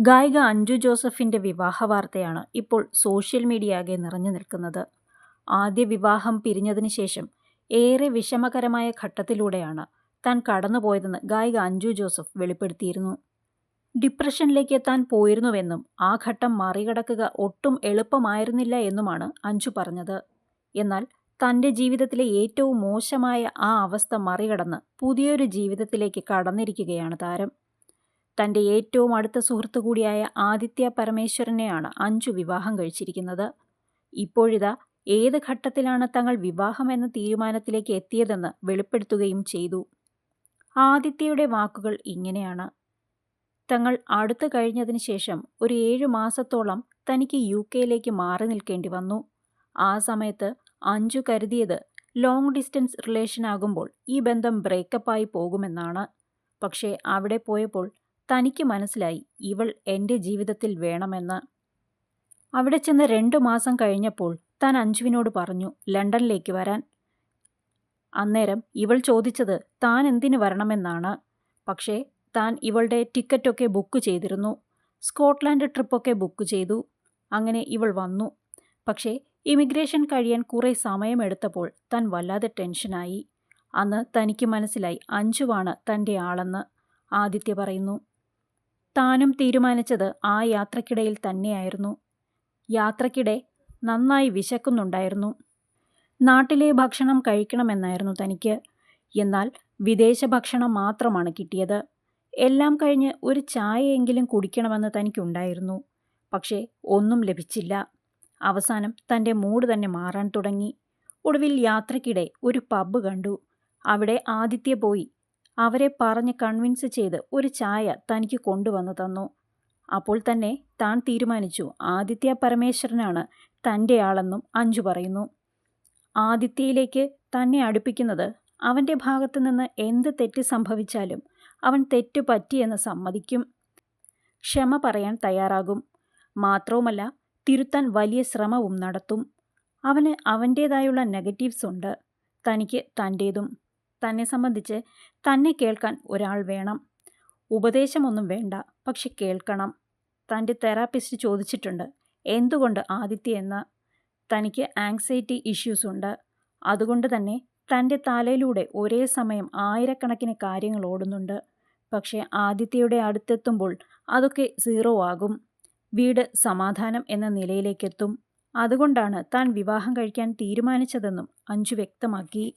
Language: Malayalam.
ഗായിക അഞ്ജു ജോസഫിന്റെ വിവാഹ വാർത്തയാണ് ഇപ്പോൾ സോഷ്യൽ മീഡിയ ആകെ നിറഞ്ഞു നിൽക്കുന്നത്. ആദ്യ വിവാഹം പിരിഞ്ഞതിന് ശേഷം ഏറെ വിഷമകരമായ ഘട്ടത്തിലൂടെയാണ് താൻ കടന്നുപോയതെന്ന് ഗായിക അഞ്ജു ജോസഫ് വെളിപ്പെടുത്തിയിരുന്നു. ഡിപ്രഷനിലേക്ക് താൻ പോയിരുന്നുവെന്നും ആ ഘട്ടം മറികടക്കുക ഒട്ടും എളുപ്പമായിരുന്നില്ല എന്നുമാണ് അഞ്ജു പറഞ്ഞത്. എന്നാൽ തന്റെ ജീവിതത്തിലെ ഏറ്റവും മോശമായ ആ അവസ്ഥ മറികടന്ന് പുതിയൊരു ജീവിതത്തിലേക്ക് കടന്നിരിക്കുകയാണ് താരം. തന്റെ ഏറ്റവും അടുത്ത സുഹൃത്തു കൂടിയായ ആദിത്യ പരമേശ്വരനെയാണ് അഞ്ചു വിവാഹം കഴിച്ചിരിക്കുന്നത്. ഇപ്പോഴിതാ ഏത് ഘട്ടത്തിലാണ് തങ്ങൾ വിവാഹം എന്ന തീരുമാനത്തിലേക്ക് എത്തിയതെന്ന് വെളിപ്പെടുത്തുകയും ചെയ്തു. ആദിത്യയുടെ വാക്കുകൾ ഇങ്ങനെയാണ്. തങ്ങൾ അടുത്തു കഴിഞ്ഞതിന് ശേഷം ഒരു ഏഴു മാസത്തോളം തനിക്ക് യു കെയിലേക്ക് മാറി നിൽക്കേണ്ടി വന്നു. ആ സമയത്ത് അഞ്ചു കരുതിയത് ലോങ് ഡിസ്റ്റൻസ് റിലേഷൻ ആകുമ്പോൾ ഈ ബന്ധം ബ്രേക്കപ്പായി പോകുമെന്നാണ്. പക്ഷേ അവിടെ പോയപ്പോൾ തനിക്ക് മനസ്സിലായി ഇവൾ എന്റെ ജീവിതത്തിൽ വേണമെന്ന്. അവിടെ ചെന്ന് രണ്ടു മാസം കഴിഞ്ഞപ്പോൾ താൻ അഞ്ജുവിനോട് പറഞ്ഞു ലണ്ടനിലേക്ക് വരാൻ. അന്നേരം ഇവൾ ചോദിച്ചത് താൻ എന്തിനു വരണമെന്നാണ്? പക്ഷേ താൻ ഇവളുടെ ടിക്കറ്റൊക്കെ ബുക്ക് ചെയ്തിരുന്നു. സ്കോട്ട്ലാൻഡ് ട്രിപ്പൊക്കെ ബുക്ക് ചെയ്തു. അങ്ങനെ ഇവൾ വന്നു. പക്ഷേ ഇമിഗ്രേഷൻ കഴിയാൻ കുറേ സമയമെടുത്തപ്പോൾ താൻ വല്ലാതെ ടെൻഷനായി. അന്ന് തനിക്ക് മനസ്സിലായി അഞ്ജുവാണ് തന്റെ ആളെന്ന് ആദിത്യ പറയുന്നു. താനും തീരുമാനിച്ചത് ആ യാത്രക്കിടയിൽ തന്നെയായിരുന്നു. യാത്രക്കിടെ നന്നായി വിശക്കുന്നുണ്ടായിരുന്നു. നാട്ടിലെ ഭക്ഷണം കഴിക്കണമെന്നായിരുന്നു തനിക്ക്. എന്നാൽ വിദേശ ഭക്ഷണം മാത്രമാണ് കിട്ടിയത്. എല്ലാം കഴിഞ്ഞ് ഒരു ചായയെങ്കിലും കുടിക്കണമെന്ന് തനിക്കുണ്ടായിരുന്നു. പക്ഷേ ഒന്നും ലഭിച്ചില്ല. അവസാനം തന്റെ മൂഡ് തന്നെ മാറാൻ തുടങ്ങി. ഒടുവിൽ യാത്രക്കിടെ ഒരു പബ്ബ് കണ്ടു. അവിടെ ആദിത്യ പോയി അവരെ പറഞ്ഞ് കൺവിൻസ് ചെയ്ത് ഒരു ചായ തനിക്ക് കൊണ്ടുവന്നു തന്നു. അപ്പോൾ തന്നെ താൻ തീരുമാനിച്ചു ആദിത്യ പരമേശ്വരനാണ് തന്റെ ആളെന്നും അഞ്ജു പറയുന്നു. ആദിത്യയിലേക്ക് തന്നെ അടുപ്പിക്കുന്നത് അവന്റെ ഭാഗത്തു നിന്ന് എന്ത് തെറ്റ് സംഭവിച്ചാലും അവൻ തെറ്റ് പറ്റിയെന്ന് സമ്മതിക്കും. ക്ഷമ പറയാൻ തയ്യാറാകും. മാത്രവുമല്ല തിരുത്താൻ വലിയ ശ്രമവും നടത്തും. അവന് അവന്റേതായുള്ള നെഗറ്റീവ്സ് ഉണ്ട്. തനിക്ക് തന്റേതും. തന്നെ സംബന്ധിച്ച് തന്നെ കേൾക്കാൻ ഒരാൾ വേണം. ഉപദേശമൊന്നും വേണ്ട പക്ഷെ കേൾക്കണം. തന്റെ തെറാപ്പിസ്റ്റ് ചോദിച്ചിട്ടുണ്ട് എന്തുകൊണ്ട് ആദിത്യ എന്ന് തനിക്ക് ആങ്സൈറ്റി ഇഷ്യൂസ് ഉണ്ട്? അതുകൊണ്ട് തന്നെ തന്റെ തലയിലൂടെ ഒരേ സമയം ആയിരക്കണക്കിന് കാര്യങ്ങൾ ഓടുന്നുണ്ട്. പക്ഷേ ആദിത്യയുടെ അടുത്തെത്തുമ്പോൾ അതൊക്കെ സീറോ ആകും. വീട് സമാധാനം എന്ന നിലയിലേക്കെത്തും. അതുകൊണ്ടാണ് താൻ വിവാഹം കഴിക്കാൻ തീരുമാനിച്ചതെന്നും അഞ്ജു വ്യക്തമാക്കി.